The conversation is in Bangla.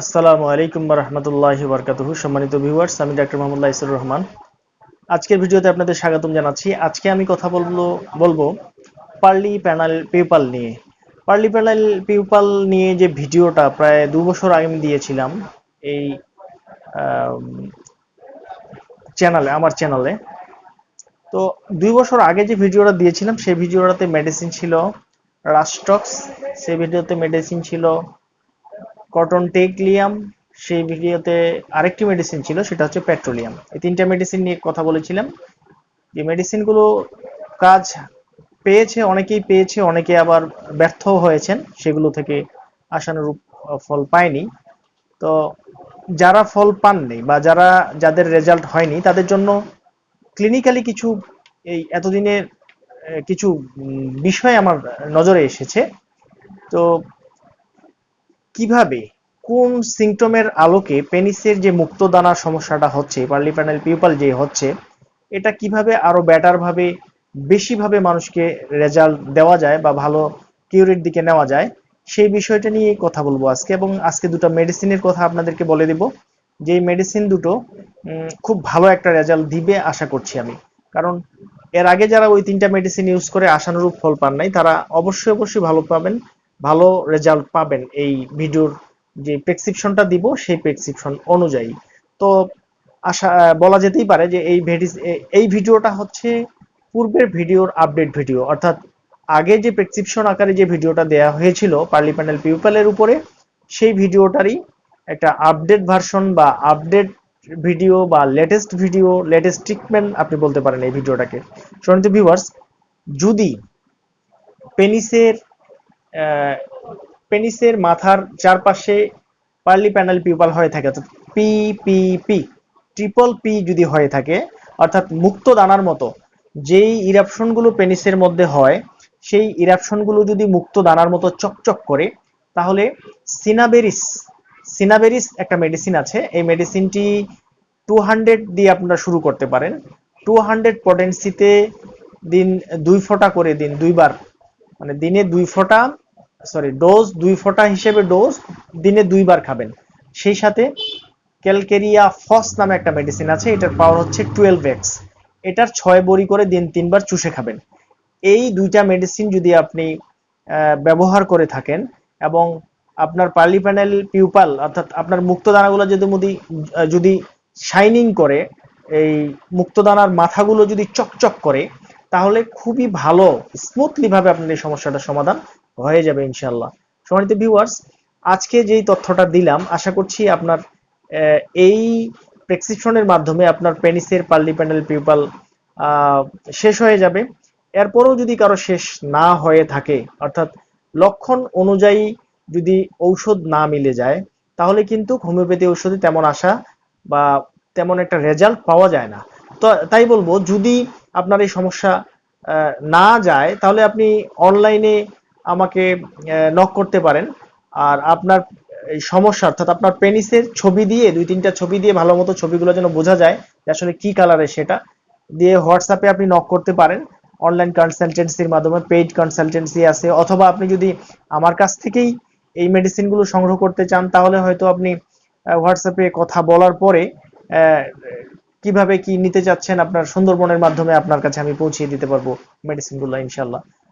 আসসালামু আলাইকুম রহমতুল্লাহ বরকাতুহু সম্মানিত ভিউয়ার্স আমি ডাক্তার মোহাম্মদ ইসুর রহমান। আজকের ভিডিওতে আপনাদের স্বাগতম জানাচ্ছি। আজকে আমি কথা বলব বলব পার্লি প্যানেল পিউপাল নিয়ে। পার্লি প্যানেল পিউপাল নিয়ে যে ভিডিওটা প্রায় দু বছর আগে আমি দিয়েছিলাম এই চ্যানেলে, আমার চ্যানেলে। তো দুই বছর আগে যে ভিডিওটা দিয়েছিলাম, সেই ভিডিওটাতে মেডিসিন ছিল রাস্টক্স সেই ভিডিওতে মেডিসিন ছিল কটন টেকলিয়াম সেই ভিডিওতে আরেকটি মেডিসিন ছিল, সেটা হচ্ছে পেট্রোলিয়াম এই তিনটা মেডিসিন নিয়ে কথা বলেছিলাম। যে মেডিসিনগুলো কাজ পেয়েছে, অনেকেই পেয়েছে, অনেকে আবার ব্যর্থ হয়েছেন, সেগুলো থেকে আশানুরূপ ফল পায়নি। তো যারা ফল পাননি বা যারা, যাদের রেজাল্ট হয়নি, তাদের জন্য ক্লিনিক্যালি কিছু এই এতদিনের কিছু বিষয় আমার নজরে এসেছে। তো কীভাবে, কোন সিমটমের আলোকে পেনিসের যে মুক্ত দানার সমস্যাটা হচ্ছে পার্লি প্যানেল পিউপাল যে হচ্ছে, এটা কীভাবে আরও বেটার ভাবে, বেশিভাবে মানুষকে রেজাল্ট দেওয়া যায় বা ভালো কিউরের দিকে নেওয়া যায়, সেই বিষয়টা নিয়ে কথা বলব আজকে এবং আজকে দুটো মেডিসিনের কথা আপনাদেরকে বলে দিব। যে মেডিসিন দুটো খুব ভালো একটা রেজাল্ট দিবে আশা করছি আমি। কারণ এর আগে যারা ওই তিনটা মেডিসিন ইউজ করে আশানুরূপ ফল পান নাই, তারা অবশ্যই অবশ্যই ভালো পাবেন। ভালো রেজাল্ট পাবেন এই ভিডিওর যে প্রেসক্রিপশনটা দিব, সেই প্রেসক্রিপশন অনুযায়ী। তো আশা বলা যেতেই পারে যে এই এই ভিডিওটা হচ্ছে পূর্বের ভিডিওর আপডেট ভিডিও। অর্থাৎ আগে যে প্রেসক্রিপশন আকারে যে ভিডিওটা দেয়া হয়েছিল পার্লি প্যানেল পিউপালের উপরে, সেই ভিডিওটারই একটা আপডেট ভার্সন বা আপডেট ভিডিও বা লেটেস্ট ভিডিও লেটেস্ট ট্রিটমেন্ট আপনি বলতে পারেন এই ভিডিওটাকে। সনিত ভিউয়ার্স যদি পেনিসের পেনিসের মাথার চারপাশে পার্লি প্যানেল পিউপাল হয়ে থাকে, অর্থাৎ P P P, triple P যদি হয়ে থাকে, অর্থাৎ মুক্ত দানার মতো, যেই ইরাপশনগুলো পেনিসের মধ্যে হয়, সেই ইরাপশনগুলো যদি মুক্ত দানার মতো চকচক করে, তাহলে সিনাবেরিস সিনাবেরিস একটা মেডিসিন আছে, এই মেডিসিনটি টু হান্ড্রেড দিয়ে আপনারা শুরু করতে পারেন। টু হান্ড্রেড পটেন্সিতে দিন দুই ফোঁটা করে দিন, দুইবার মানে দিনে দুই ফোঁটা সরি ডোজ দুই ফোঁটা হিসেবে ডোজ দিনে দুইবার খাবেন। সেই সাথে ক্যালকেরিয়া ফস নামে একটা মেডিসিন আছে, এটার পাওয়ার হচ্ছে টুয়েলভ এক্স এটার ছয় বড়ি করে দিন তিনবার চুষে খাবেন। এই দুইটা মেডিসিন যদি আপনি ব্যবহার করে থাকেন এবং আপনার পার্লি প্যানেল পিউপাল, অর্থাৎ আপনার মুক্তদানাগুলো যদি মুদি, যদি শাইনিং করে, এই মুক্তদানার মাথাগুলো যদি চকচক করে, তাহলে খুবই ভালো স্মুথলি ভাবে আপনার এই সমস্যাটার সমাধান হয়ে যাবে ইনশাল্লাহ সম্মানিত ভিউয়ার্স আজকে যেই তথ্যটা দিলাম, আশা করছি আপনার এই প্রেসক্রিপশনের মাধ্যমে আপনার পেনিসের পার্লি প্যানেল পিউপাল শেষ হয়ে যাবে। এরপরও যদি কারও শেষ না হয়ে থাকে, অর্থাৎ লক্ষণ অনুযায়ী যদি ঔষধ না মিলে যায়, তাহলে কিন্তু হোমিওপ্যাথি ঔষধে তেমন আশা বা তেমন একটা রেজাল্ট পাওয়া যায় না। তো তাই বলব, যদি আপনার এই সমস্যা না যায়, তাহলে আপনি অনলাইনে আমাকে নক করতে পারেন। আর আপনার সমস্যা, অর্থাৎ আপনার পেনিসের ছবি দিয়ে, দুই তিনটা ছবি দিয়ে ভালো মতো ছবিগুলো যেন বোঝা যায় যে আসলে কি কালারের সেটা, দিয়ে হোয়াটসঅ্যাপে আপনি নক করতে পারেন। অনলাইন কনসালটেন্সির মাধ্যমে পেইড কনসালটেন্সি আছে, অথবা আপনি যদি আমার কাছ থেকেই এই মেডিসিনগুলো সংগ্রহ করতে চান, তাহলে হয়তো আপনি হোয়াটসঅ্যাপে কথা বলার পরে কীভাবে কি নিতে চাচ্ছেন আপনার সুন্দরবনের মাধ্যমে আপনার কাছে আমি পৌঁছিয়ে দিতে পারব মেডিসিনগুলো ইনশাল্লাহ